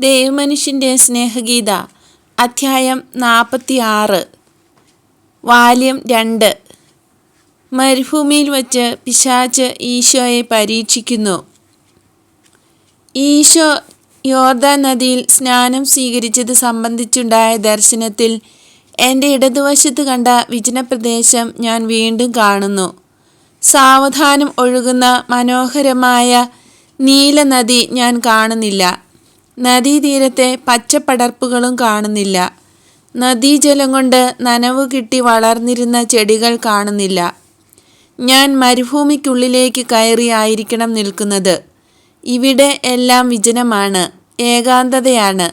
ദേവമനുഷ്യന്റെ സ്നേഹഗീത അധ്യായം നാൽപ്പത്തി ആറ് വാല്യം രണ്ട്. മരുഭൂമിയിൽ വച്ച് പിശാച് ഈശോയെ പരീക്ഷിക്കുന്നു. ഈശോ യോർദാൻ നദിയിൽ സ്നാനം സ്വീകരിച്ചത് സംബന്ധിച്ചുണ്ടായ ദർശനത്തിൽ എന്റെ ഇടതുവശത്ത് കണ്ട വിജനപ്രദേശം ഞാൻ വീണ്ടും കാണുന്നു. സാവധാനം ഒഴുകുന്ന മനോഹരമായ നീലനദി ഞാൻ കാണുന്നില്ല. നദീതീരത്തെ പച്ചപ്പടർപ്പുകളും കാണുന്നില്ല. നദീജലം കൊണ്ട് നനവ് കിട്ടി വളർന്നിരുന്ന ചെടികൾ കാണുന്നില്ല. ഞാൻ മരുഭൂമിക്കുള്ളിലേക്ക് കയറി ആയിരിക്കണം നിൽക്കുന്നത്. ഇവിടെ എല്ലാം വിജനമാണ് ഏകാന്തതയാണ്.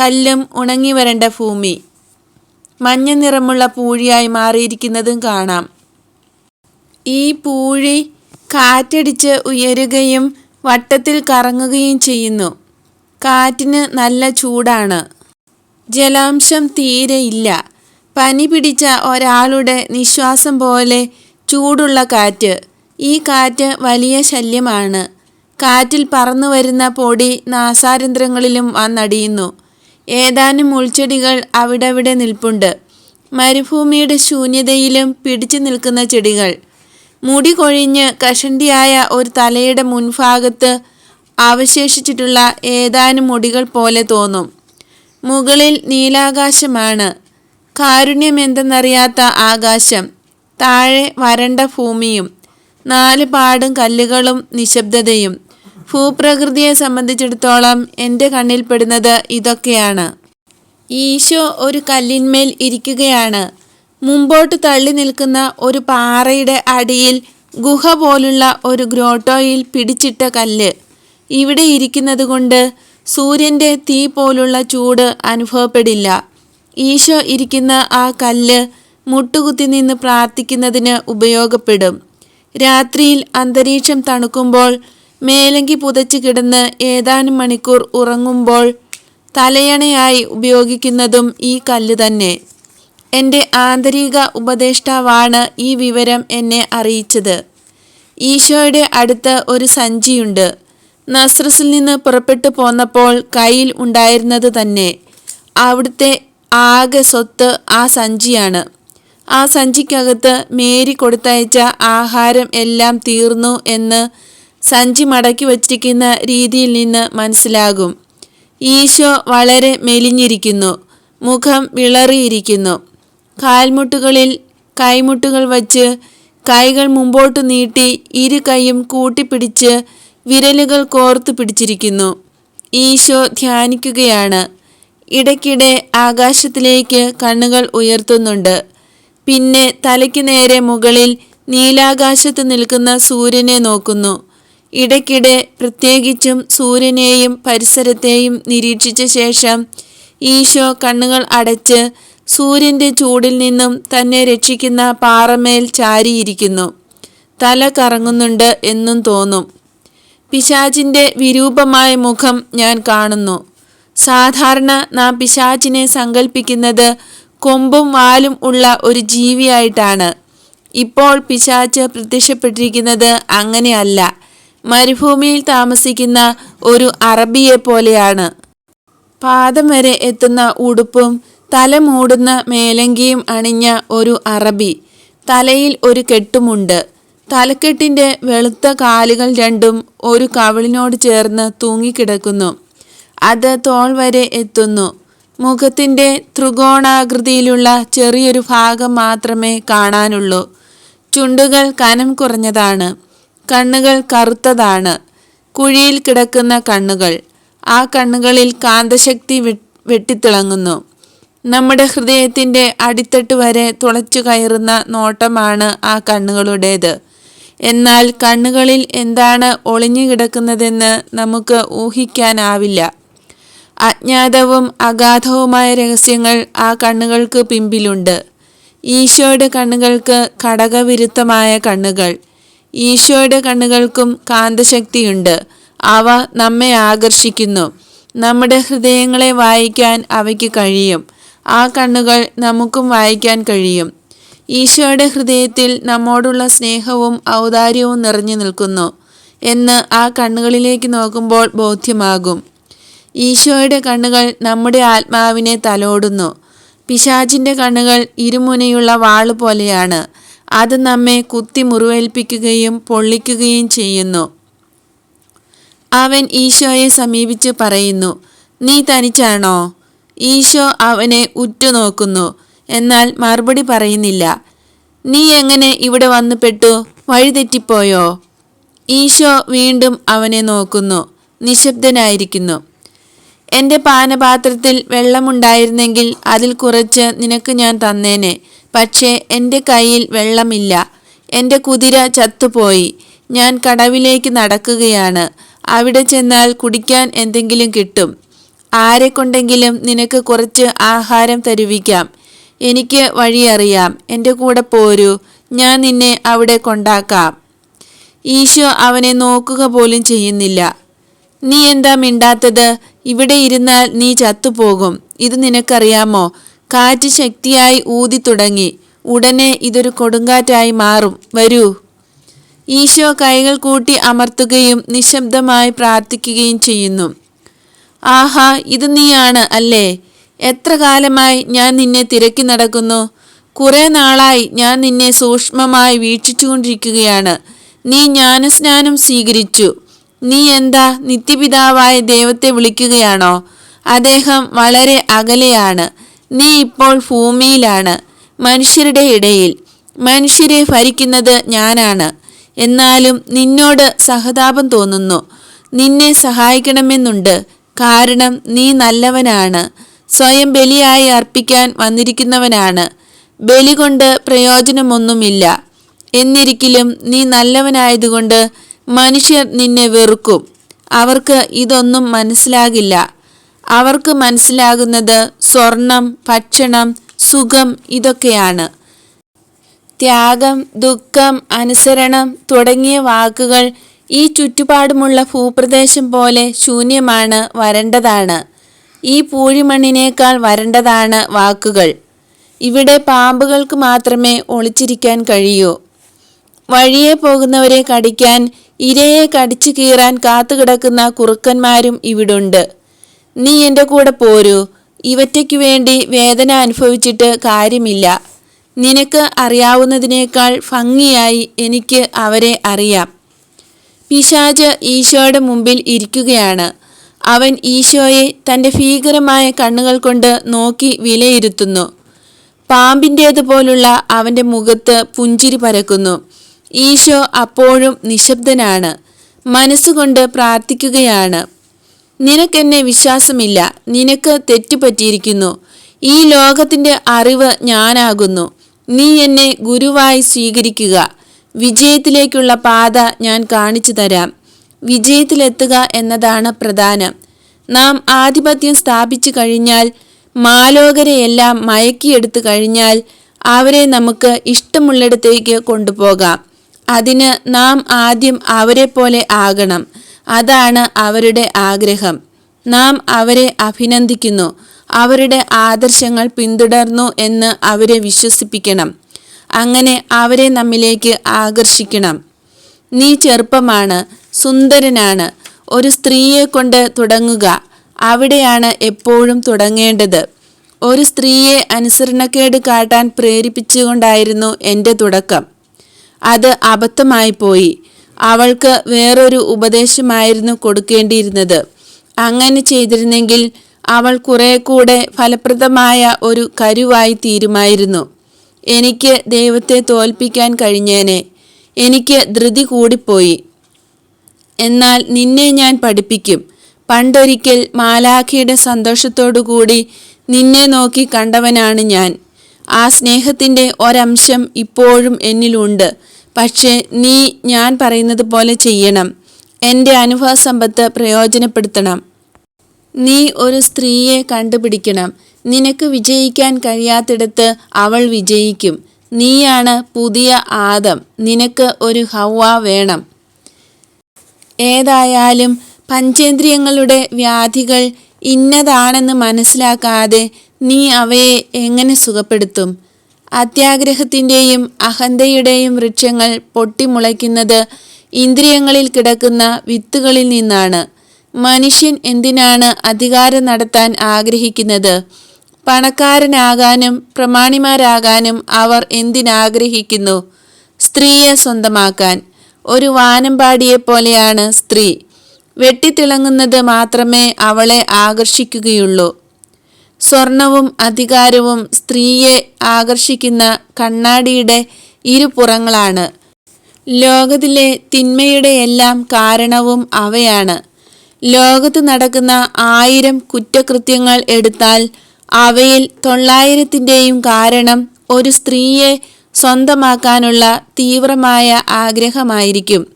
കല്ലും ഉണങ്ങി വരേണ്ട ഭൂമി. മഞ്ഞ നിറമുള്ള പൂഴിയായി മാറിയിരിക്കുന്നതും കാണാം. ഈ പൂഴി കാറ്റടിച്ച് ഉയരുകയും വട്ടത്തിൽ കറങ്ങുകയും ചെയ്യുന്നു. കാറ്റിന് നല്ല ചൂടാണ്. ജലാംശം തീരെ ഇല്ല. പനി പിടിച്ച ഒരാളുടെ നിശ്വാസം പോലെ ചൂടുള്ള കാറ്റ്. ഈ കാറ്റ് വലിയ ശല്യമാണ്. കാറ്റിൽ പറന്നു വരുന്ന പൊടി നാസാരന്ധ്രങ്ങളിലും വന്നടിയുന്നു. ഏതാനും മുൾച്ചെടികൾ അവിടെവിടെ നിൽപ്പുണ്ട്. മരുഭൂമിയുടെ ശൂന്യതയിലും പിടിച്ചു നിൽക്കുന്ന ചെടികൾ. മുടി കൊഴിഞ്ഞ് കഷണ്ടിയായ ഒരു തലയുടെ മുൻഭാഗത്ത് അവശേഷിച്ചിട്ടുള്ള ഏതാനും മുടികൾ പോലെ തോന്നും. മുകളിൽ നീലാകാശമാണ്. കാരുണ്യം എന്തെന്നറിയാത്ത ആകാശം. താഴെ വരണ്ട ഭൂമിയും. നാല് പാടും കല്ലുകളും നിശബ്ദതയും. ഭൂപ്രകൃതിയെ സംബന്ധിച്ചിടത്തോളം എന്റെ കണ്ണിൽപ്പെടുന്നത് ഇതൊക്കെയാണ്. ഈശോ ഒരു കല്ലിന്മേൽ ഇരിക്കുകയാണ്. മുമ്പോട്ട് തള്ളി നിൽക്കുന്ന ഒരു പാറയുടെ അടിയിൽ ഗുഹ പോലുള്ള ഒരു ഗ്രോട്ടോയിൽ പിടിച്ചിട്ട കല്ല്. ഇവിടെ ഇരിക്കുന്നത് കൊണ്ട് സൂര്യന്റെ തീ പോലുള്ള ചൂട് അനുഭവപ്പെടില്ല. ഈശോ ഇരിക്കുന്ന ആ കല്ല് മുട്ടുകുത്തി നിന്ന് പ്രാർത്ഥിക്കുന്നതിന് ഉപയോഗപ്പെടും. രാത്രിയിൽ അന്തരീക്ഷം തണുക്കുമ്പോൾ മേലങ്കി പുതച്ച് കിടന്ന് ഏതാനും മണിക്കൂർ ഉറങ്ങുമ്പോൾ തലയണയായി ഉപയോഗിക്കുന്നതും ഈ കല്ല് തന്നെ. എന്റെ ആന്തരിക ഉപദേഷ്ടാവാണ് ഈ വിവരം എന്നെ അറിയിച്ചത്. ഈശോയുടെ അടുത്ത് ഒരു സഞ്ചിയുണ്ട്. നസ്രസിൽ നിന്ന് പുറപ്പെട്ടു പോന്നപ്പോൾ കയ്യിൽ ഉണ്ടായിരുന്നത് തന്നെ. അവിടുത്തെ ആകെ സ്വത്ത് ആ സഞ്ചിയാണ്. ആ സഞ്ചിക്കകത്ത് മേരി കൊടുത്തയച്ച ആഹാരം എല്ലാം തീർന്നു എന്ന് സഞ്ചി മടക്കി വച്ചിരിക്കുന്ന രീതിയിൽ നിന്ന് മനസ്സിലാകും. ഈശോ വളരെ മെലിഞ്ഞിരിക്കുന്നു. മുഖം വിളറിയിരിക്കുന്നു. കാൽമുട്ടുകളിൽ കൈമുട്ടുകൾ വച്ച് കൈകൾ മുമ്പോട്ട് നീട്ടി ഇരു കൈയും കൂട്ടിപ്പിടിച്ച് വിരലുകൾ കോർത്തു പിടിച്ചിരിക്കുന്നു. ഈശോ ധ്യാനിക്കുകയാണ്. ഇടയ്ക്കിടെ ആകാശത്തിലേക്ക് കണ്ണുകൾ ഉയർത്തുന്നുണ്ട്. പിന്നെ തലയ്ക്ക് നേരെ മുകളിൽ നീലാകാശത്ത് നിൽക്കുന്ന സൂര്യനെ നോക്കുന്നു. ഇടയ്ക്കിടെ പ്രത്യേകിച്ചും സൂര്യനെയും പരിസരത്തെയും നിരീക്ഷിച്ച ശേഷം ഈശോ കണ്ണുകൾ അടച്ച് സൂര്യന്റെ ചൂടിൽ നിന്നും തന്നെ രക്ഷിക്കുന്ന പാറമേൽ ചാരിയിരിക്കുന്നു. തല കറങ്ങുന്നുണ്ട് എന്നും തോന്നും. പിശാചിന്റെ വിരൂപമായ മുഖം ഞാൻ കാണുന്നു. സാധാരണ നാം പിശാചിനെ സങ്കല്പിക്കുന്നത് കൊമ്പും വാലും ഉള്ള ഒരു ജീവിയായിട്ടാണ്. ഇപ്പോൾ പിശാച്ച് പ്രത്യക്ഷപ്പെട്ടിരിക്കുന്നത് അങ്ങനെയല്ല. മരുഭൂമിയിൽ താമസിക്കുന്ന ഒരു അറബിയെ പോലെയാണ്. പാദം വരെ എത്തുന്ന ഉടുപ്പും തല മൂടുന്ന മേലങ്കിയും അണിഞ്ഞ ഒരു അറബി. തലയിൽ ഒരു കെട്ടുമുണ്ട്. തലക്കെട്ടിന്റെ വെളുത്ത കാലുകൾ രണ്ടും ഒരു കവിളിനോട് ചേർന്ന് തൂങ്ങിക്കിടക്കുന്നു. അത് തോൾ വരെ എത്തുന്നു. മുഖത്തിന്റെ ത്രികോണാകൃതിയിലുള്ള ചെറിയൊരു ഭാഗം മാത്രമേ കാണാനുള്ളൂ. ചുണ്ടുകൾ കനം കുറഞ്ഞതാണ്. കണ്ണുകൾ കറുത്തതാണ്. കുഴിയിൽ കിടക്കുന്ന കണ്ണുകൾ. ആ കണ്ണുകളിൽ കാന്തശക്തി വെട്ടിത്തിളങ്ങുന്നു. നമ്മുടെ ഹൃദയത്തിന്റെ അടിത്തട്ട് വരെ തുളച്ചു കയറുന്ന നോട്ടമാണ് ആ കണ്ണുകളുടേത്. എന്നാൽ കണ്ണുകളിൽ എന്താണ് ഒളിഞ്ഞു കിടക്കുന്നതെന്ന് നമുക്ക് ഊഹിക്കാനാവില്ല. അജ്ഞാതവും അഗാധവുമായ രഹസ്യങ്ങൾ ആ കണ്ണുകൾക്ക് പിമ്പിലുണ്ട്. ഈശോയുടെ കണ്ണുകൾക്ക് ഘടകവിരുദ്ധമായ കണ്ണുകൾ. ഈശോയുടെ കണ്ണുകൾക്കും കാന്തശക്തിയുണ്ട്. അവ നമ്മെ ആകർഷിക്കുന്നു. നമ്മുടെ ഹൃദയങ്ങളെ വായിക്കാൻ അവയ്ക്ക് കഴിയും. ആ കണ്ണുകൾ നമുക്കും വായിക്കാൻ കഴിയും. ഈശോയുടെ ഹൃദയത്തിൽ നമ്മോടുള്ള സ്നേഹവും ഔദാര്യവും നിറഞ്ഞു നിൽക്കുന്നു എന്ന് ആ കണ്ണുകളിലേക്ക് നോക്കുമ്പോൾ ബോധ്യമാകും. ഈശോയുടെ കണ്ണുകൾ നമ്മുടെ ആത്മാവിനെ തലോടുന്നു. പിശാചിന്റെ കണ്ണുകൾ ഇരുമുനയുള്ള വാൾ പോലെയാണ്. അത് നമ്മെ കുത്തി മുറിവേൽപ്പിക്കുകയും പൊള്ളിക്കുകയും ചെയ്യുന്നു. അവൻ ഈശോയെ സമീപിച്ച് പറയുന്നു നീ തനിച്ചാണോ? ഈശോ അവനെ ഉറ്റുനോക്കുന്നു. എന്നാൽ മറുപടി പറയുന്നില്ല. നീ എങ്ങനെ ഇവിടെ വന്നു പെട്ടു? വഴിതെറ്റിപ്പോയോ? ഈശോ വീണ്ടും അവനെ നോക്കുന്നു നിശബ്ദനായിരിക്കുന്നു. എന്റെ പാനപാത്രത്തിൽ വെള്ളമുണ്ടായിരുന്നെങ്കിൽ അതിൽ കുറച്ച് നിനക്ക് ഞാൻ തന്നേനെ. പക്ഷേ എന്റെ കയ്യിൽ വെള്ളമില്ല. എന്റെ കുതിര ചത്തുപോയി. ഞാൻ കടവിലേക്ക് നടക്കുകയാണ്. അവിടെ ചെന്നാൽ കുടിക്കാൻ എന്തെങ്കിലും കിട്ടും. ആരെക്കൊണ്ടെങ്കിലും നിനക്ക് കുറച്ച് ആഹാരം തരുവിക്കാം. എനിക്ക് വഴിയറിയാം എന്റെ കൂടെ പോരൂ. ഞാൻ നിന്നെ അവിടെ കൊണ്ടാക്കാം. ഈശോ അവനെ നോക്കുക പോലും ചെയ്യുന്നില്ല. നീ എന്താ മിണ്ടാത്തത്? ഇവിടെ ഇരുന്നാൽ നീ ചത്തുപോകും. ഇത് നിനക്കറിയാമോ? കാറ്റ് ശക്തിയായി ഊതി തുടങ്ങി. ഉടനെ ഇതൊരു കൊടുങ്കാറ്റായി മാറും. വരൂ. ഈശോ കൈകൾ കൂട്ടി അമർത്തുകയും നിശബ്ദമായി പ്രാർത്ഥിക്കുകയും ചെയ്യുന്നു. ആഹാ ഇത് നീയാണ് അല്ലേ? എത്ര കാലമായി ഞാൻ നിന്നെ തിരക്കി നടക്കുന്നു? കുറെ നാളായി ഞാൻ നിന്നെ സൂക്ഷ്മമായി വീക്ഷിച്ചുകൊണ്ടിരിക്കുകയാണ്. നീ ജ്ഞാനസ്നാനം സ്വീകരിച്ചു. നീ എന്താ നിത്യപിതാവായ ദൈവത്തെ വിളിക്കുകയാണോ? അദ്ദേഹം വളരെ അകലെയാണ്. നീ ഇപ്പോൾ ഭൂമിയിലാണ് മനുഷ്യരുടെ ഇടയിൽ. മനുഷ്യരെ ഭരിക്കുന്നത് ഞാനാണ്. എന്നാലും നിന്നോട് സഹതാപം തോന്നുന്നു. നിന്നെ സഹായിക്കണമെന്നുണ്ട്. കാരണം നീ നല്ലവനാണ്. സ്വയം ബലിയായി അർപ്പിക്കാൻ വന്നിരിക്കുന്നവനാണ്. ബലി കൊണ്ട് പ്രയോജനമൊന്നുമില്ല. എന്നിരിക്കലും നീ നല്ലവനായതുകൊണ്ട് മനുഷ്യർ നിന്നെ വെറുക്കും. അവർക്ക് ഇതൊന്നും മനസ്സിലാകില്ല. അവർക്ക് മനസ്സിലാകുന്നത് സ്വർണം ഭക്ഷണം സുഖം ഇതൊക്കെയാണ്. ത്യാഗം ദുഃഖം അനുസരണം തുടങ്ങിയ വാക്കുകൾ ഈ ചുറ്റുപാടുമുള്ള ഭൂപ്രദേശം പോലെ ശൂന്യമാണ് വരണ്ടതാണ്. ഈ പൂഴിമണ്ണിനേക്കാൾ വരണ്ടതാണ് വാക്കുകൾ. ഇവിടെ പാമ്പുകൾക്ക് മാത്രമേ ഒളിച്ചിരിക്കാൻ കഴിയൂ. വഴിയെ പോകുന്നവരെ കടിക്കാൻ ഇരയെ കടിച്ചു കീറാൻ കാത്തുകിടക്കുന്ന കുറുക്കന്മാരും ഇവിടുണ്ട്. നീ എന്റെ കൂടെ പോരൂ. ഇവറ്റയ്ക്കു വേണ്ടി വേദന അനുഭവിച്ചിട്ട് കാര്യമില്ല. നിനക്ക് അറിയാവുന്നതിനേക്കാൾ ഭംഗിയായി എനിക്ക് അവരെ അറിയാം. പിശാജ് ഈശോയുടെ മുമ്പിൽ ഇരിക്കുകയാണ്. അവൻ ഈശോയെ തന്റെ ഭീകരമായ കണ്ണുകൾ കൊണ്ട് നോക്കി വിലയിരുത്തുന്നു. പാമ്പിന്റേതുപോലുള്ള അവന്റെ മുഖത്ത് പുഞ്ചിരി പരക്കുന്നു. ഈശോ അപ്പോഴും നിശബ്ദനാണ്. മനസ്സുകൊണ്ട് പ്രാർത്ഥിക്കുകയാണ്. നിനക്കെന്നെ വിശ്വാസമില്ല. നിനക്ക് തെറ്റുപറ്റിയിരിക്കുന്നു. ഈ ലോകത്തിന്റെ അറിവ് ഞാനാകുന്നു. നീ എന്നെ ഗുരുവായി സ്വീകരിക്കുക. വിജയത്തിലേക്കുള്ള പാത ഞാൻ കാണിച്ചു തരാം വിജയത്തിലെത്തുക എന്നതാണ് പ്രധാനം. നാം ആധിപത്യം സ്ഥാപിച്ചു കഴിഞ്ഞാൽ മാലോകരെയെല്ലാം മയക്കിയെടുത്തു കഴിഞ്ഞാൽ അവരെ നമുക്ക് ഇഷ്ടമുള്ളിടത്തേക്ക് കൊണ്ടുപോകാം. അതിന് നാം ആദ്യം അവരെ പോലെ ആകണം. അതാണ് അവരുടെ ആഗ്രഹം. നാം അവരെ അഭിനന്ദിക്കുന്നു. അവരുടെ ആദർശങ്ങൾ പിന്തുടർന്നു എന്ന് അവരെ വിശ്വസിപ്പിക്കണം. അങ്ങനെ അവരെ നമ്മിലേക്ക് ആകർഷിക്കണം. നീ ചെറുപ്പമാണ്. സുന്ദരനാണ്. ഒരു സ്ത്രീയെ കൊണ്ട് തുടങ്ങുക. അവിടെയാണ് എപ്പോഴും തുടങ്ങേണ്ടത്. ഒരു സ്ത്രീയെ അനുസരണക്കേട് കാട്ടാൻ പ്രേരിപ്പിച്ചുകൊണ്ടായിരുന്നു എന്റെ തുടക്കം. അത് അബദ്ധമായി പോയി. അവൾക്ക് വേറൊരു ഉപദേശമായിരുന്നു കൊടുക്കേണ്ടിയിരുന്നത്. അങ്ങനെ ചെയ്തിരുന്നെങ്കിൽ അവൾ കുറെ കൂടെ ഫലപ്രദമായ ഒരു കരുവായി തീരുമായിരുന്നു. എനിക്ക് ദൈവത്തെ തോൽപ്പിക്കാൻ കഴിഞ്ഞേനെ. എനിക്ക് ധൃതി കൂടിപ്പോയി. എന്നാൽ നിന്നെ ഞാൻ പഠിപ്പിക്കും. പണ്ടൊരിക്കൽ മാലാഖയുടെ സന്തോഷത്തോടുകൂടി നിന്നെ നോക്കി കണ്ടവനാണ് ഞാൻ. ആ സ്നേഹത്തിന്റെ ഒരംശം ഇപ്പോഴും എന്നിലുണ്ട്. പക്ഷേ നീ ഞാൻ പറയുന്നത് പോലെ ചെയ്യണം. എന്റെ അനുഭവ സമ്പത്ത് പ്രയോജനപ്പെടുത്തണം. നീ ഒരു സ്ത്രീയെ കണ്ടുപിടിക്കണം. നിനക്ക് വിജയിക്കാൻ കഴിയാത്തിടത്ത് അവൾ വിജയിക്കും. നീയാണ് പുതിയ ആദം. നിനക്ക് ഒരു ഹവ വേണം. ഏതായാലും പഞ്ചേന്ദ്രിയങ്ങളുടെ വ്യാധികൾ ഇന്നതാണെന്ന് മനസ്സിലാക്കാതെ നീ അവയെ എങ്ങനെ സുഖപ്പെടുത്തും? അത്യാഗ്രഹത്തിന്റെയും അഹന്തയുടെയും വൃക്ഷങ്ങൾ പൊട്ടിമുളയ്ക്കുന്നത് ഇന്ദ്രിയങ്ങളിൽ കിടക്കുന്ന വിത്തുകളിൽ നിന്നാണ്. മനുഷ്യൻ എന്തിനാണ് അധികാരം നടത്താൻ ആഗ്രഹിക്കുന്നത്? പണക്കാരനാകാനും പ്രമാണിമാരാകാനും അവർ എന്തിനാഗ്രഹിക്കുന്നു? സ്ത്രീയെ സ്വന്തമാക്കാൻ. ഒരു വാനമ്പാടിയെപ്പോലെയാണ് സ്ത്രീ. വെട്ടിത്തിളങ്ങുന്നത് മാത്രമേ അവളെ ആകർഷിക്കുകയുള്ളൂ. സ്വർണവും അധികാരവും സ്ത്രീയെ ആകർഷിക്കുന്ന കണ്ണാടിയുടെ ഇരുപുറങ്ങളാണ്. ലോകത്തിലെ തിന്മയുടെ എല്ലാം കാരണവും അവയാണ്. ലോകത്ത് നടക്കുന്ന ആയിരം കുറ്റകൃത്യങ്ങൾ എടുത്താൽ അവയിൽ തൊള്ളായിരത്തിന്റെയും കാരണം ഒരു സ്ത്രീയെ സ്വന്തമാക്കാനുള്ള തീവ്രമായ ആഗ്രഹമായിരിക്കും.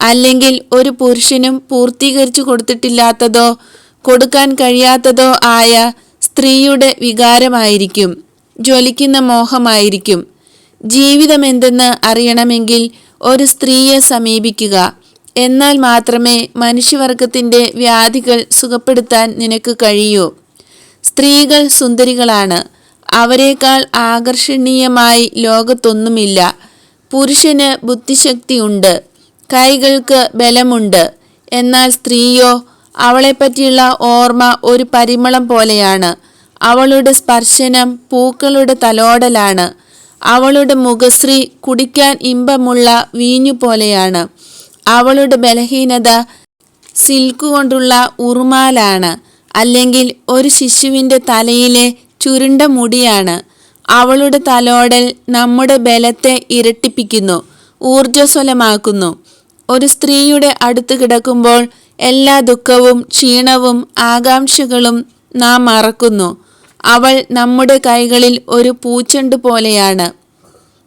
അല്ലെങ്കിൽ ഒരു പുരുഷനും പൂർത്തീകരിച്ചു കൊടുത്തിട്ടില്ലാത്തതോ കൊടുക്കാൻ കഴിയാത്തതോ ആയ സ്ത്രീയുടെ വികാരമായിരിക്കും. ജ്വലിക്കുന്ന മോഹമായിരിക്കും. ജീവിതമെന്തെന്ന് അറിയണമെങ്കിൽ ഒരു സ്ത്രീയെ സമീപിക്കുക. എന്നാൽ മാത്രമേ മനുഷ്യവർഗത്തിന്റെ വ്യാധികൾ സുഖപ്പെടുത്താൻ നിനക്ക് കഴിയൂ. സ്ത്രീകൾ സുന്ദരികളാണ്. അവരെക്കാൾ ആകർഷണീയമായി ലോകത്തൊന്നുമില്ല. പുരുഷന് ബുദ്ധിശക്തിയുണ്ട്. കൈകൾക്ക് ബലമുണ്ട്. എന്നാൽ സ്ത്രീയോ അവളെപ്പറ്റിയുള്ള ഓർമ്മ ഒരു പരിമളം പോലെയാണ്. അവളുടെ സ്പർശനം പൂക്കളുടെ തലോടലാണ്. അവളുടെ മുഖശ്രീ കുടിക്കാൻ ഇമ്പമുള്ള വീഞ്ഞു പോലെയാണ്. അവളുടെ ബലഹീനത സിൽക്ക് കൊണ്ടുള്ള ഉറുമാലാണ്. അല്ലെങ്കിൽ ഒരു ശിശുവിന്റെ തലയിലെ ചുരുണ്ട മുടിയാണ്. അവളുടെ തലോടൽ നമ്മുടെ ബലത്തെ ഇരട്ടിപ്പിക്കുന്നു ഊർജസ്വലമാക്കുന്നു. ഒരു സ്ത്രീയുടെ അടുത്ത് കിടക്കുമ്പോൾ എല്ലാ ദുഃഖവും ക്ഷീണവും ആകാംക്ഷകളും നാം മറക്കുന്നു. അവൾ നമ്മുടെ കൈകളിൽ ഒരു പൂച്ചെണ്ട് പോലെയാണ്.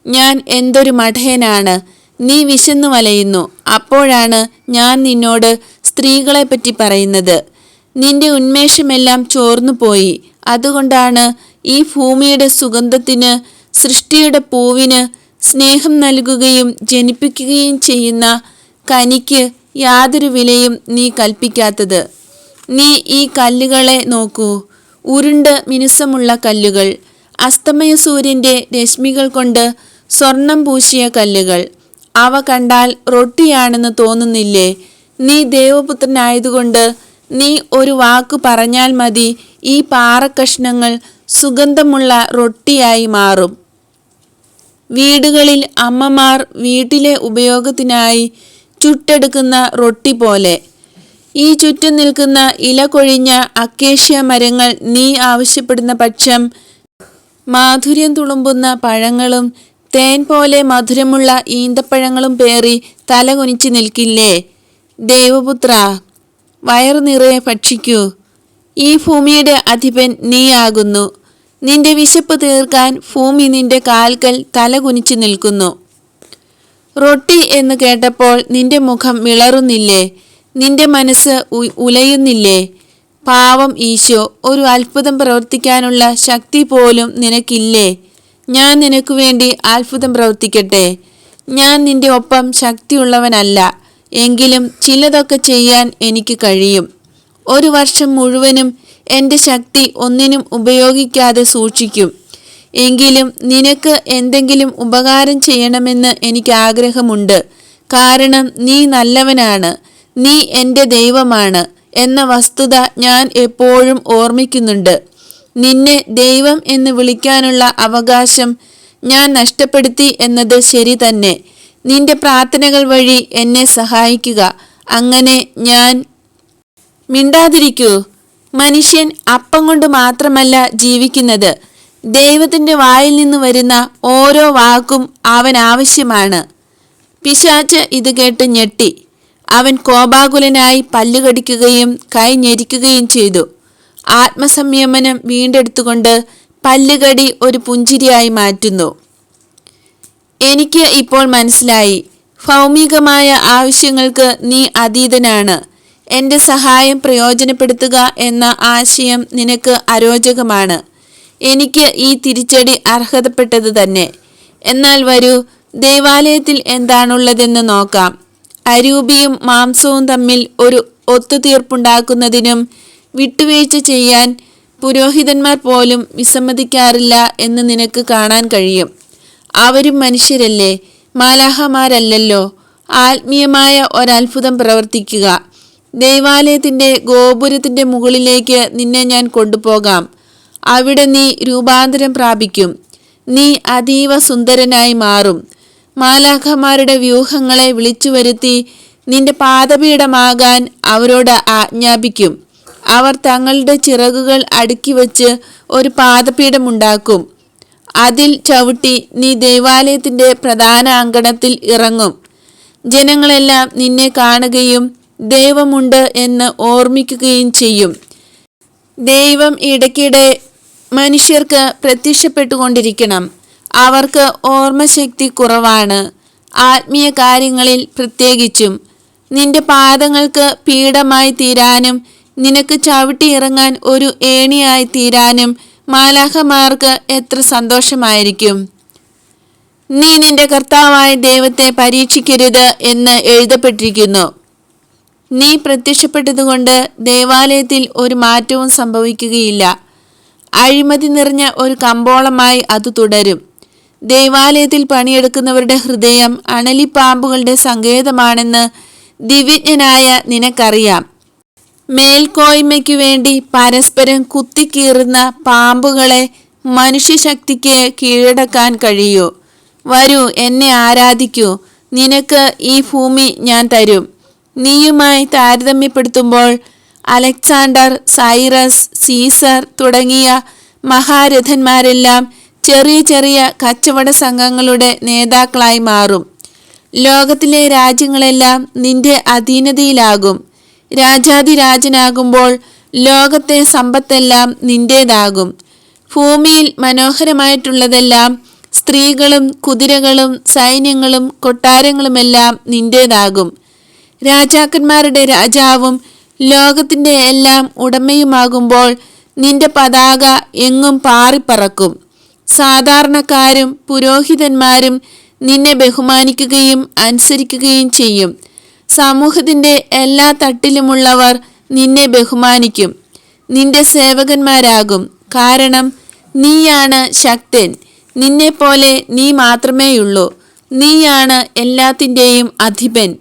ഞാൻ എന്തൊരു മഠയനാണ് നീ വിശന്നു വലയുന്നു അപ്പോഴാണ് ഞാൻ നിന്നോട് സ്ത്രീകളെപ്പറ്റി പറയുന്നത്. നിന്റെ ഉന്മേഷമെല്ലാം ചോർന്നുപോയി. അതുകൊണ്ടാണ് ഈ ഭൂമിയുടെ സുഗന്ധത്തിന് സൃഷ്ടിയുടെ പൂവിന് സ്നേഹം നൽകുകയും ജനിപ്പിക്കുകയും ചെയ്യുന്ന കനിക്ക് യാതൊരു വിലയും നീ കൽപ്പിക്കാത്തത്. നീ ഈ കല്ലുകളെ നോക്കൂ. ഉരുണ്ട് മിനുസമുള്ള കല്ലുകൾ അസ്തമയ സൂര്യന്റെ രശ്മികൾ കൊണ്ട് സ്വർണം പൂശിയ കല്ലുകൾ. അവ കണ്ടാൽ റൊട്ടിയാണെന്ന് തോന്നുന്നില്ലേ? നീ ദേവപുത്രനായതുകൊണ്ട് നീ ഒരു വാക്ക് പറഞ്ഞാൽ മതി ഈ പാറക്കഷ്ണങ്ങൾ സുഗന്ധമുള്ള റൊട്ടിയായി മാറും. വീടുകളിൽ അമ്മമാർ വീട്ടിലെ ഉപയോഗത്തിനായി ചുട്ടെടുക്കുന്ന റൊട്ടി പോലെ. ഈ ചുറ്റും നിൽക്കുന്ന ഇല കൊഴിഞ്ഞ അക്കേഷ്യ മരങ്ങൾ നീ ആവശ്യപ്പെടുന്ന പക്ഷം മാധുര്യം തുളുമ്പുന്ന പഴങ്ങളും തേൻ പോലെ മധുരമുള്ള ഈന്തപ്പഴങ്ങളും പേറി തലകുനിച്ച് നിൽക്കില്ലേ? ദേവപുത്ര വയറു നിറയെ ഭക്ഷിക്കൂ. ഈ ഭൂമിയുടെ അധിപൻ നീയാകുന്നു. നിന്റെ വിശപ്പ് തീർക്കാൻ ഭൂമി നിന്റെ കാൽക്കൽ തല കുനിച്ചു നിൽക്കുന്നു. റൊട്ടി എന്ന് കേട്ടപ്പോൾ നിന്റെ മുഖം വിളറുന്നില്ലേ? നിന്റെ മനസ്സ് ഉലയുന്നില്ലേ? പാവം ഈശോ ഒരു അത്ഭുതം പ്രവർത്തിക്കാനുള്ള ശക്തി പോലും നിനക്കില്ലേ? ഞാൻ നിനക്ക് വേണ്ടി അത്ഭുതം പ്രവർത്തിക്കട്ടെ. ഞാൻ നിന്റെ ഒപ്പം ശക്തിയുള്ളവനല്ല. എങ്കിലും ചിലതൊക്കെ ചെയ്യാൻ എനിക്ക് കഴിയും. ഒരു വർഷം മുഴുവനും എന്റെ ശക്തി ഒന്നിനും ഉപയോഗിക്കാതെ സൂക്ഷിക്കും. എങ്കിലും നിനക്ക് എന്തെങ്കിലും ഉപകാരം ചെയ്യണമെന്ന് എനിക്ക് ആഗ്രഹമുണ്ട്. കാരണം നീ നല്ലവനാണ്. നീ എന്റെ ദൈവമാണ് എന്ന വസ്തുത ഞാൻ എപ്പോഴും ഓർമ്മിക്കുന്നുണ്ട്. നിന്നെ ദൈവം എന്ന് വിളിക്കാനുള്ള അവകാശം ഞാൻ നഷ്ടപ്പെടുത്തി എന്നത് ശരി തന്നെ. നിന്റെ പ്രാർത്ഥനകൾ വഴി എന്നെ സഹായിക്കുക. അങ്ങനെ ഞാൻ മിണ്ടാതിരിക്കൂ. മനുഷ്യൻ അപ്പം കൊണ്ട് മാത്രമല്ല ജീവിക്കുന്നത്. ദൈവത്തിന്റെ വായിൽ നിന്ന് വരുന്ന ഓരോ വാക്കും അവൻ ആവശ്യമാണ്. പിശാച്ച് ഇത് കേട്ട് ഞെട്ടി. അവൻ കോപാകുലനായി പല്ലുകടിക്കുകയും കൈ ഞെരിക്കുകയും ചെയ്തു. ആത്മസംയമനം വീണ്ടെടുത്തുകൊണ്ട് പല്ലുകടി ഒരു പുഞ്ചിരിയായി മാറ്റുന്നു. എനിക്ക് ഇപ്പോൾ മനസ്സിലായി. ഭൗമികമായ ആവശ്യങ്ങൾക്ക് നീ അതീതനാണ്. എന്റെ സഹായം പ്രയോജനപ്പെടുത്തുക എന്ന ആശയം നിനക്ക് അരോചകമാണ്. എനിക്ക് ഈ തിരിച്ചടി അർഹതപ്പെട്ടത് തന്നെ. എന്നാൽ വരൂ ദേവാലയത്തിൽ എന്താണുള്ളതെന്ന് നോക്കാം. അരൂപിയും മാംസവും തമ്മിൽ ഒരു ഒത്തുതീർപ്പുണ്ടാക്കുന്നതിനും വിട്ടുവീഴ്ച ചെയ്യാൻ പുരോഹിതന്മാർ പോലും വിസമ്മതിക്കാറില്ല എന്ന് നിനക്ക് കാണാൻ കഴിയും. അവരും മനുഷ്യരല്ലേ? മാലാഹമാരല്ലല്ലോ. ആത്മീയമായ ഒരത്ഭുതം പ്രവർത്തിക്കുക. ദേവാലയത്തിന്റെ ഗോപുരത്തിന്റെ മുകളിലേക്ക് നിന്നെ ഞാൻ കൊണ്ടുപോകാം. അവിടെ നീ രൂപാന്തരം പ്രാപിക്കും. നീ അതീവ സുന്ദരനായി മാറും. മാലാഖമാരുടെ വ്യൂഹങ്ങളെ വിളിച്ചു വരുത്തി നിന്റെ പാദപീഠമാകാൻ അവരോട് ആജ്ഞാപിക്കും. അവർ തങ്ങളുടെ ചിറകുകൾ അടുക്കി വച്ച് ഒരു പാദപീഠമുണ്ടാക്കും. അതിൽ ചവിട്ടി നീ ദേവാലയത്തിന്റെ പ്രധാന അങ്കണത്തിൽ ഇറങ്ങും. ജനങ്ങളെല്ലാം നിന്നെ കാണുകയും ദൈവമുണ്ട് എന്ന് ഓർമ്മിക്കുകയും ചെയ്യും. ദൈവം ഇടയ്ക്കിടെ മനുഷ്യർക്ക് പ്രത്യക്ഷപ്പെട്ടുകൊണ്ടിരിക്കണം. അവർക്ക് ഓർമ്മശക്തി കുറവാണ്. ആത്മീയ കാര്യങ്ങളിൽ പ്രത്യേകിച്ചും. നിന്റെ പാദങ്ങൾക്ക് പീഠമായി തീരാനും നിനക്ക് ചവിട്ടി ഇറങ്ങാൻ ഒരു ഏണിയായി തീരാനും മാലാഹമാർക്ക് എത്ര സന്തോഷമായിരിക്കും. നീ നിന്റെ കർത്താവായ ദൈവത്തെ പരീക്ഷിക്കരുത് എന്ന് എഴുതപ്പെട്ടിരിക്കുന്നു. നീ പ്രത്യക്ഷപ്പെട്ടതുകൊണ്ട് ദേവാലയത്തിൽ ഒരു മാറ്റവും സംഭവിക്കുകയില്ല. അഴിമതി നിറഞ്ഞ ഒരു കമ്പോളമായി അത് തുടരും. ദേവാലയത്തിൽ പണിയെടുക്കുന്നവരുടെ ഹൃദയം അണലിപ്പാമ്പുകളുടെ സങ്കേതമാണെന്ന് ദിവ്യജ്ഞനായ നിനക്കറിയാം. മേൽക്കോയ്മയ്ക്കു വേണ്ടി പരസ്പരം കുത്തിക്കീറുന്ന പാമ്പുകളെ മനുഷ്യശക്തിക്ക് കീഴടക്കാൻ കഴിയൂ. വരൂ എന്നെ ആരാധിക്കൂ. നിനക്ക് ഈ ഭൂമി ഞാൻ തരും. നീയുമായി താരതമ്യപ്പെടുത്തുമ്പോൾ അലക്സാണ്ടർ സൈറസ് സീസർ തുടങ്ങിയ മഹാരഥന്മാരെല്ലാം ചെറിയ ചെറിയ കച്ചവട സംഘങ്ങളുടെ നേതാക്കളായി മാറും. ലോകത്തിലെ രാജ്യങ്ങളെല്ലാം നിന്റെ അധീനതയിലാകും. രാജാതിരാജനാകുമ്പോൾ ലോകത്തെ സമ്പത്തെല്ലാം നിന്റേതാകും. ഭൂമിയിൽ മനോഹരമായിട്ടുള്ളതെല്ലാം സ്ത്രീകളും കുതിരകളും സൈന്യങ്ങളും കൊട്ടാരങ്ങളുമെല്ലാം നിന്റേതാകും. രാജാക്കന്മാരുടെ രാജാവും ലോകത്തിന്റെ എല്ലാം ഉടമയുമാകുമ്പോൾ നിന്റെ പതാക എങ്ങും പാറിപ്പറക്കും. സാധാരണക്കാരും പുരോഹിതന്മാരും നിന്നെ ബഹുമാനിക്കുകയും അനുസരിക്കുകയും ചെയ്യും. സമൂഹത്തിന്റെ എല്ലാ തട്ടിലുമുള്ളവർ നിന്നെ ബഹുമാനിക്കും. നിന്റെ സേവകന്മാരാകും. കാരണം നീയാണ് ശക്തൻ. നിന്നെപ്പോലെ നീ മാത്രമേയുള്ളൂ. നീയാണ് എല്ലാത്തിന്റെയും അധിപൻ.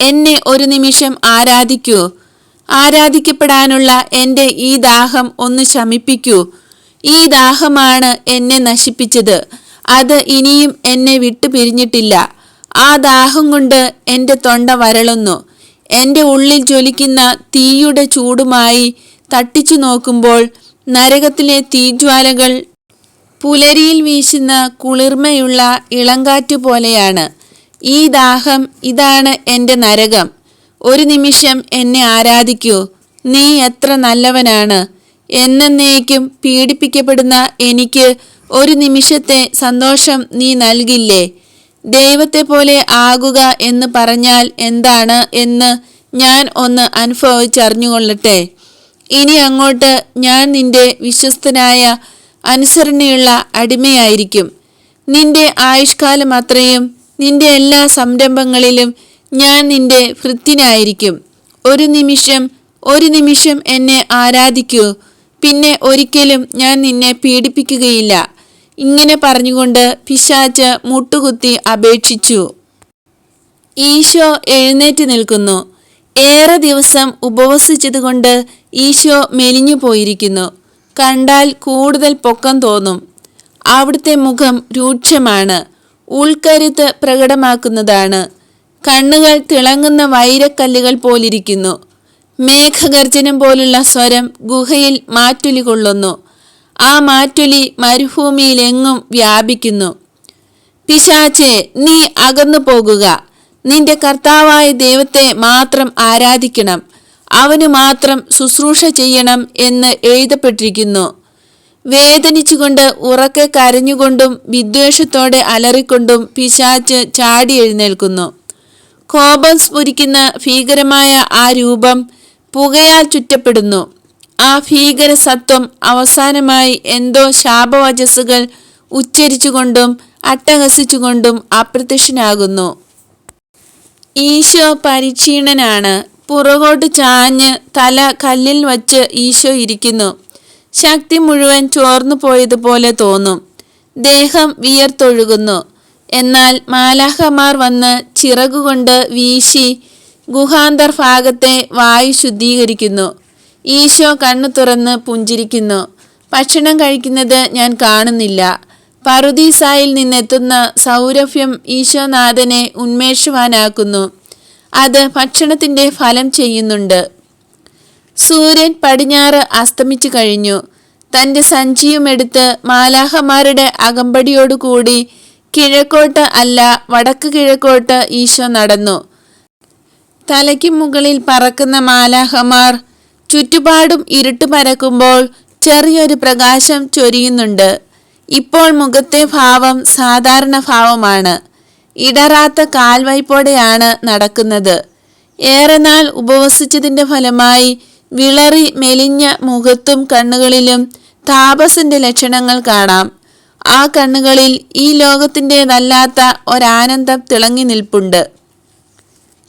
എന്നെ ഒരു നിമിഷം ആരാധിക്കൂ. ആരാധിക്കപ്പെടാനുള്ള എന്റെ ഈ ദാഹം ഒന്ന് ശമിപ്പിക്കൂ. ഈ ദാഹമാണ് എന്നെ നശിപ്പിച്ചത്. അത് ഇനിയും എന്നെ വിട്ടു പിരിഞ്ഞിട്ടില്ല ആ ദാഹം കൊണ്ട് എന്റെ തൊണ്ട വരളുന്നു. എന്റെ ഉള്ളിൽ ജ്വലിക്കുന്ന തീയുടെ ചൂടുമായി തട്ടിച്ചു നോക്കുമ്പോൾ നരകത്തിലെ തീജ്വാലകൾ പുലരിയിൽ വീശുന്ന കുളിർമയുള്ള ഇളങ്കാറ്റ് പോലെയാണ്. ഈ ദാഹം ഇതാണ് എന്റെ നരകം. ഒരു നിമിഷം എന്നെ ആരാധിക്കൂ. നീ എത്ര നല്ലവനാണ്. എന്നേക്കും പീഡിപ്പിക്കപ്പെടുന്ന എനിക്ക് ഒരു നിമിഷത്തെ സന്തോഷം നീ നൽകില്ലേ. ദൈവത്തെ പോലെ ആകുക എന്ന് പറഞ്ഞാൽ എന്താണ് എന്ന് ഞാൻ ഒന്ന് അനുഭവിച്ചറിഞ്ഞുകൊള്ളട്ടെ. ഇനി അങ്ങോട്ട് ഞാൻ നിന്റെ വിശ്വസ്തനായ അനുസരണയുള്ള അടിമയായിരിക്കും. നിന്റെ ആയുഷ്കാലം അത്രയും നിന്റെ എല്ലാ സംരംഭങ്ങളിലും ഞാൻ നിന്റെ ഭൃത്യനായിരിക്കും. ഒരു നിമിഷം ഒരു നിമിഷം എന്നെ ആരാധിക്കൂ. പിന്നെ ഒരിക്കലും ഞാൻ നിന്നെ പീഡിപ്പിക്കുകയില്ല. ഇങ്ങനെ പറഞ്ഞുകൊണ്ട് പിശാച്ച് മുട്ടുകുത്തി അപേക്ഷിച്ചു. ഈശോ എഴുന്നേറ്റ് നിൽക്കുന്നു. ഏറെ ദിവസം ഉപവസിച്ചതുകൊണ്ട് ഈശോ മെലിഞ്ഞു പോയിരിക്കുന്നു. കണ്ടാൽ കൂടുതൽ പൊക്കം തോന്നും. അവിടുത്തെ മുഖം രൂക്ഷമാണ്. ഉൾക്കരുത്ത് പ്രകടമാക്കുന്നതാണ്. കണ്ണുകൾ തിളങ്ങുന്ന വൈരക്കല്ലുകൾ പോലിരിക്കുന്നു. മേഘഗർജനം പോലുള്ള സ്വരം ഗുഹയിൽ മാറ്റൊലി കൊള്ളുന്നു. ആ മാറ്റൊലി മരുഭൂമിയിലെങ്ങും വ്യാപിക്കുന്നു. പിശാചെ നീ അകന്നു പോകുക. നിന്റെ കർത്താവായ ദൈവത്തെ മാത്രം ആരാധിക്കണം. അവന് മാത്രം ശുശ്രൂഷ ചെയ്യണം എന്ന് എഴുതപ്പെട്ടിരിക്കുന്നു. വേദനിച്ചുകൊണ്ട് ഉറക്കെ കരഞ്ഞുകൊണ്ടും വിദ്വേഷത്തോടെ അലറിക്കൊണ്ടും പിശാച്ച് ചാടി എഴുന്നേൽക്കുന്നു. കോപം സ്ഫുരിക്കുന്ന ഭീകരമായ ആ രൂപം പുകയാൽ ചുറ്റപ്പെടുന്നു. ആ ഭീകര സത്വം അവസാനമായി എന്തോ ശാപവചസ്സുകൾ ഉച്ചരിച്ചുകൊണ്ടും അട്ടഹസിച്ചുകൊണ്ടും അപ്രത്യക്ഷനാകുന്നു. ഈശോ പരിക്ഷീണനാണ്. പുറകോട്ട് ചാഞ്ഞ് തല കല്ലിൽ വച്ച് ഈശോ ഇരിക്കുന്നു. ശക്തി മുഴുവൻ ചോർന്നു പോയതുപോലെ തോന്നും. ദേഹം വിയർത്തൊഴുകുന്നു. എന്നാൽ മാലാഹമാർ വന്ന് ചിറകുകൊണ്ട് വീശി ഗുഹാന്തർ ഭാഗത്തെ വായു ശുദ്ധീകരിക്കുന്നു. ഈശോ കണ്ണു തുറന്ന് പുഞ്ചിരിക്കുന്നു. ഭക്ഷണം കഴിക്കുന്നത് ഞാൻ കാണുന്നില്ല. പറുദീസായിൽ നിന്നെത്തുന്ന സൗരഭ്യം ഈശോനാഥനെ ഉന്മേഷവാനാക്കുന്നു. അത് ഭക്ഷണത്തിന്റെ ഫലം ചെയ്യുന്നുണ്ട്. സൂര്യൻ പടിഞ്ഞാറ് അസ്തമിച്ചു കഴിഞ്ഞു. തന്റെ സഞ്ചിയുമെടുത്ത് മാലാഹമാരുടെ അകമ്പടിയോടുകൂടി കിഴക്കോട്ട് അല്ല വടക്ക് കിഴക്കോട്ട് ഈശോ നടന്നു. തലയ്ക്ക് മുകളിൽ പറക്കുന്ന മാലാഹമാർ ചുറ്റുപാടും ഇരുട്ട് പരക്കുമ്പോൾ ചെറിയൊരു പ്രകാശം ചൊരിയുന്നുണ്ട്. ഇപ്പോൾ മുഖത്തെ ഭാവം സാധാരണ ഭാവമാണ്. ഇടറാത്ത കാൽവയ്പോടെയാണ് നടക്കുന്നത്. ഏറെ നാൾ ഉപവസിച്ചതിന്റെ ഫലമായി വിളറി മെലിഞ്ഞ മുഖത്തും കണ്ണുകളിലും താപസിന്റെ ലക്ഷണങ്ങൾ കാണാം. ആ കണ്ണുകളിൽ ഈ ലോകത്തിന്റെതല്ലാത്ത ഒരാനന്ദം തിളങ്ങി നിൽപ്പുണ്ട്.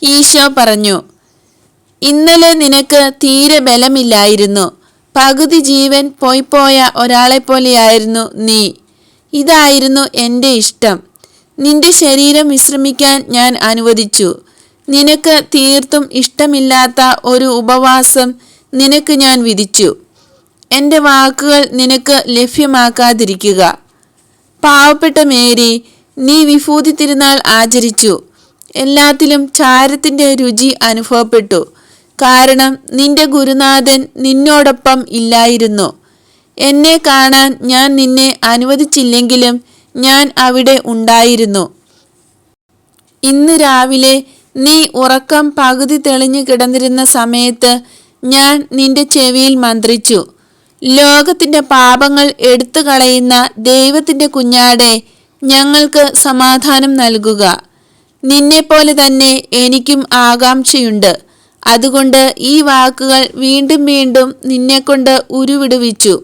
ഈശോ പറഞ്ഞു ഇന്നലെ നിനക്ക് തീരെ ബലമില്ലായിരുന്നു. പകുതി ജീവൻ പോയിപ്പോയ ഒരാളെപ്പോലെയായിരുന്നു നീ. ഇതായിരുന്നു എന്റെ ഇഷ്ടം. നിന്റെ ശരീരം വിശ്രമിക്കാൻ ഞാൻ അനുവദിച്ചു. നിനക്ക് തീർത്തും ഇഷ്ടമില്ലാത്ത ഒരു ഉപവാസം നിനക്ക് ഞാൻ വിധിച്ചു. എന്റെ വാക്കുകൾ നിനക്ക് ലഭ്യമാക്കാതിരിക്കുക. പാവപ്പെട്ട മേരി നീ വിഭൂതി തിരുനാൾ ആചരിച്ചു. എല്ലാത്തിലും ചാരത്തിന്റെ രുചി അനുഭവപ്പെട്ടു. കാരണം നിന്റെ ഗുരുനാഥൻ നിന്നോടൊപ്പം ഇല്ലായിരുന്നു. എന്നെ കാണാൻ ഞാൻ നിന്നെ അനുവദിച്ചില്ലെങ്കിലും ഞാൻ അവിടെ ഉണ്ടായിരുന്നു. ഇന്ന് രാവിലെ നീ ഉറക്കം പകുതി തെളിഞ്ഞു കിടന്നിരുന്ന സമയത്ത് ഞാൻ നിന്റെ ചെവിയിൽ മന്ത്രിച്ചു. ലോകത്തിന്റെ പാപങ്ങൾ എടുത്തു കളയുന്ന ദൈവത്തിന്റെ കുഞ്ഞാടെ ഞങ്ങൾക്ക് സമാധാനം നൽകുക. നിന്നെപ്പോലെ തന്നെ എനിക്കും ആകാംക്ഷയുണ്ട്. അതുകൊണ്ട് ഈ വാക്കുകൾ വീണ്ടും വീണ്ടും നിന്നെക്കൊണ്ട് ഉരുവിടുവിച്ചു.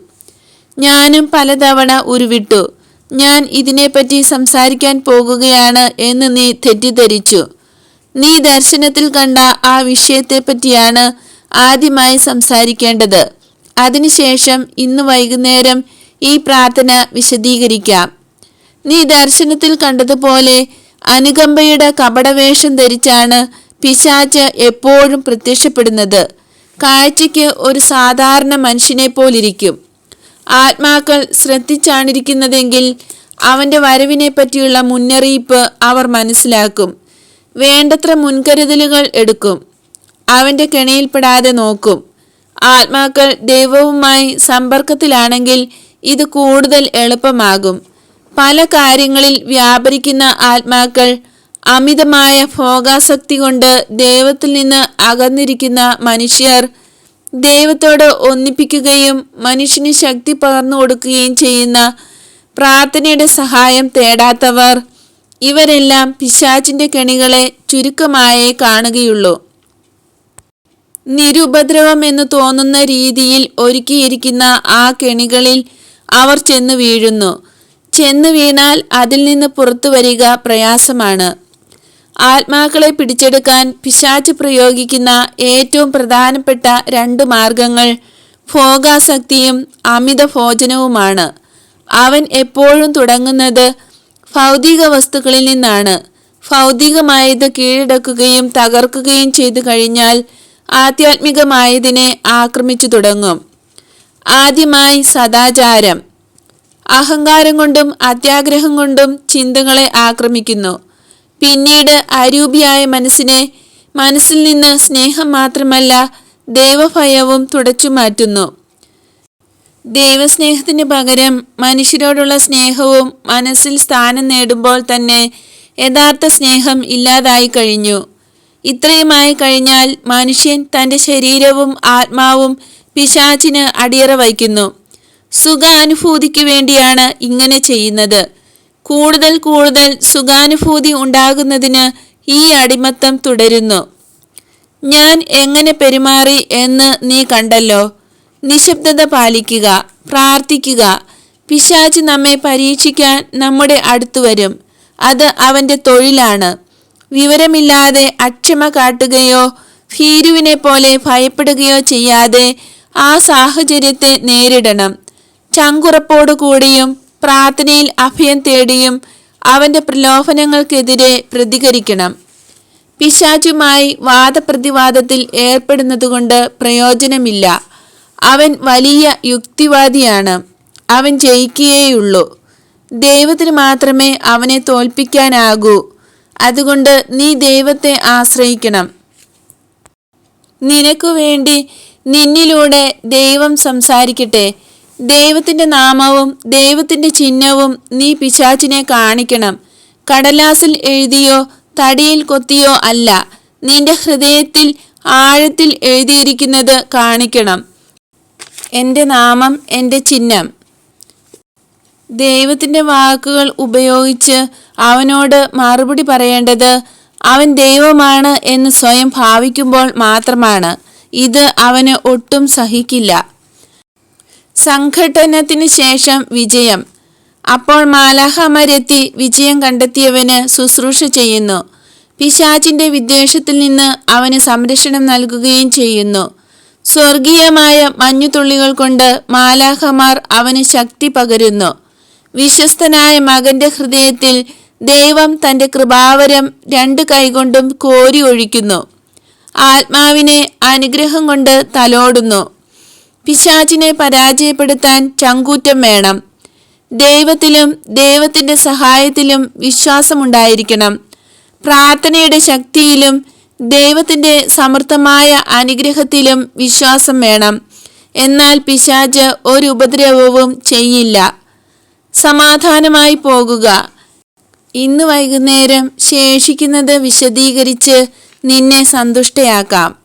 ഞാനും പലതവണ ഉരുവിട്ടു. ഞാൻ ഇതിനെപ്പറ്റി സംസാരിക്കാൻ പോകുകയാണ് എന്ന് നീ തെറ്റിദ്ധരിച്ചു. നീ ദർശനത്തിൽ കണ്ട ആ വിഷയത്തെപ്പറ്റിയാണ് ആദ്യമായി സംസാരിക്കേണ്ടത്. അതിനുശേഷം ഇന്ന് വൈകുന്നേരം ഈ പ്രാർത്ഥന വിശദീകരിക്കാം. നീ ദർശനത്തിൽ കണ്ടതുപോലെ അനുകമ്പയുടെ കപടവേഷം ധരിച്ചാണ് പിശാച്ച് എപ്പോഴും പ്രത്യക്ഷപ്പെടുന്നത്. കാഴ്ചയ്ക്ക് ഒരു സാധാരണ മനുഷ്യനെ പോലിരിക്കും ആത്മാക്കൾ ശ്രദ്ധിച്ചാണിരിക്കുന്നതെങ്കിൽ അവന്റെ വരവിനെ പറ്റിയുള്ള മുന്നറിയിപ്പ് അവർ മനസ്സിലാക്കും. വേണ്ടത്ര മുൻകരുതലുകൾ എടുക്കും. അവന്റെ കെണിയിൽപ്പെടാതെ നോക്കും. ആത്മാക്കൾ ദൈവവുമായി സമ്പർക്കത്തിലാണെങ്കിൽ ഇത് കൂടുതൽ എളുപ്പമാകും. പല കാര്യങ്ങളിൽ വ്യാപരിക്കുന്ന ആത്മാക്കൾ അമിതമായ ഭോഗാസക്തി കൊണ്ട് ദൈവത്തിൽ നിന്ന് അകന്നിരിക്കുന്ന മനുഷ്യർ ദൈവത്തോട് ഒന്നിപ്പിക്കുകയും മനുഷ്യന് ശക്തി പകർന്നു കൊടുക്കുകയും ചെയ്യുന്ന പ്രാർത്ഥനയുടെ സഹായം തേടാത്തവർ ഇവരെല്ലാം പിശാചിന്റെ കെണികളെ ചുരുക്കമായേ കാണുകയുള്ളൂ. നിരുപദ്രവം എന്ന് തോന്നുന്ന രീതിയിൽ ഒരുക്കിയിരിക്കുന്ന ആ കെണികളിൽ അവർ ചെന്നു വീഴുന്നു. ചെന്നു വീണാൽ അതിൽ നിന്ന് പുറത്തു വരിക പ്രയാസമാണ്. ആത്മാക്കളെ പിടിച്ചെടുക്കാൻ പിശാച്ച് പ്രയോഗിക്കുന്ന ഏറ്റവും പ്രധാനപ്പെട്ട രണ്ട് മാർഗങ്ങൾ ഭോഗാസക്തിയും അമിത ഭോജനവുമാണ് അവൻ എപ്പോഴും തുടങ്ങുന്നത് ഭൗതിക വസ്തുക്കളിൽ നിന്നാണ്. ഭൗതികമായത് കീഴടക്കുകയും തകർക്കുകയും ചെയ്തു കഴിഞ്ഞാൽ ആധ്യാത്മികമായതിനെ ആക്രമിച്ചു തുടങ്ങും. ആദ്യമായി സദാചാരം. അഹങ്കാരം കൊണ്ടും അത്യാഗ്രഹം കൊണ്ടും ചിന്തകളെ ആക്രമിക്കുന്നു. പിന്നീട് അരൂപിയായ മനസ്സിനെ മനസ്സിൽ നിന്ന് സ്നേഹം മാത്രമല്ല ദൈവഭയവും തുടച്ചു മാറ്റുന്നു. ദൈവസ്നേഹത്തിന് പകരം മനുഷ്യരോടുള്ള സ്നേഹവും മനസ്സിൽ സ്ഥാനം നേടുമ്പോൾ തന്നെ യഥാർത്ഥ സ്നേഹം ഇല്ലാതായി കഴിഞ്ഞു. ഇത്രയുമായി കഴിഞ്ഞാൽ മനുഷ്യൻ തന്റെ ശരീരവും ആത്മാവും പിശാചിന് അടിയറ വയ്ക്കുന്നു. സുഖാനുഭൂതിക്ക് വേണ്ടിയാണ് ഇങ്ങനെ ചെയ്യുന്നത്. കൂടുതൽ കൂടുതൽ സുഖാനുഭൂതി ഉണ്ടാകുന്നതിന് ഈ അടിമത്തം തുടരുന്നു. ഞാൻ എങ്ങനെ പെരുമാറി എന്ന് നീ കണ്ടല്ലോ. നിശബ്ദത പാലിക്കുക പ്രാർത്ഥിക്കുക. പിശാച് നമ്മെ പരീക്ഷിക്കാൻ നമ്മുടെ അടുത്തു വരും. അത് അവന്റെ തൊഴിലാണ്. വിവരമില്ലാതെ അക്ഷമ കാട്ടുകയോ ഭീരുവിനെ പോലെ ഭയപ്പെടുകയോ ചെയ്യാതെ ആ സാഹചര്യത്തെ നേരിടണം. ചങ്കുറപ്പോടുകൂടിയും പ്രാർത്ഥനയിൽ അഭയം തേടിയും അവന്റെ പ്രലോഭനങ്ങൾക്കെതിരെ പ്രതികരിക്കണം. പിശാചുമായി വാദപ്രതിവാദത്തിൽ ഏർപ്പെടുന്നതുകൊണ്ട് പ്രയോജനമില്ല. അവൻ വലിയ യുക്തിവാദിയാണ്. അവൻ ജയിക്കുകയുള്ളൂ ദൈവത്തിന് മാത്രമേ അവനെ തോൽപ്പിക്കാനാകൂ. അതുകൊണ്ട് നീ ദൈവത്തെ ആശ്രയിക്കണം. നിനക്കു വേണ്ടി നിന്നിലൂടെ ദൈവം സംസാരിക്കട്ടെ. ദൈവത്തിന്റെ നാമവും ദൈവത്തിന്റെ ചിഹ്നവും നീ പിശാചിനെ കാണിക്കണം. കടലാസിൽ എഴുതിയോ തടിയിൽ കൊത്തിയോ അല്ല. നിന്റെ ഹൃദയത്തിൽ ആഴത്തിൽ എഴുതിയിരിക്കുന്നത് കാണിക്കണം. എന്റെ നാമം എന്റെ ചിഹ്നം. ദൈവത്തിന്റെ വാക്കുകൾ ഉപയോഗിച്ച് അവനോട് മറുപടി പറയേണ്ടത് അവൻ ദൈവമാണ് എന്ന് സ്വയം ഭാവിക്കുമ്പോൾ മാത്രമാണ്. ഇത് അവന് ഒട്ടും സഹിക്കില്ല. സംഘട്ടനത്തിന് ശേഷം വിജയം. അപ്പോൾ മാലാഹമാരെത്തി വിജയം കണ്ടെത്തിയവന് ശുശ്രൂഷ ചെയ്യുന്നു. പിശാചിന്റെ വിദ്വേഷത്തിൽ നിന്ന് അവന് സംരക്ഷണം നൽകുകയും ചെയ്യുന്നു. സ്വർഗീയമായ മഞ്ഞുതുള്ളികൾ കൊണ്ട് മാലാഹമാർ അവന് ശക്തി പകരുന്നു. വിശ്വസ്തനായ മകന്റെ ഹൃദയത്തിൽ ദൈവം തന്റെ കൃപാവരം രണ്ട് കൈകൊണ്ടും കോരി ഒഴിക്കുന്നു. ആത്മാവിനെ അനുഗ്രഹം കൊണ്ട് തലോടുന്നു. പിശാചിനെ പരാജയപ്പെടുത്താൻ ചങ്കൂറ്റം വേണം. ദൈവത്തിലും ദൈവത്തിന്റെ സഹായത്തിലും വിശ്വാസമുണ്ടായിരിക്കണം. പ്രാർത്ഥനയുടെ ശക്തിയിലും ദൈവത്തിന്റെ സമൃദ്ധമായ അനുഗ്രഹത്തിലും വിശ്വാസം വേണം. എന്നാൽ പിശാച് ഒരു ഉപദ്രവവും ചെയ്യില്ല. സമാധാനമായി പോകുക. ഇന്ന് വൈകുന്നേരം ശേഷിക്കുന്നത് വിശദീകരിച്ച് നിന്നെ സന്തുഷ്ടയാക്കാം.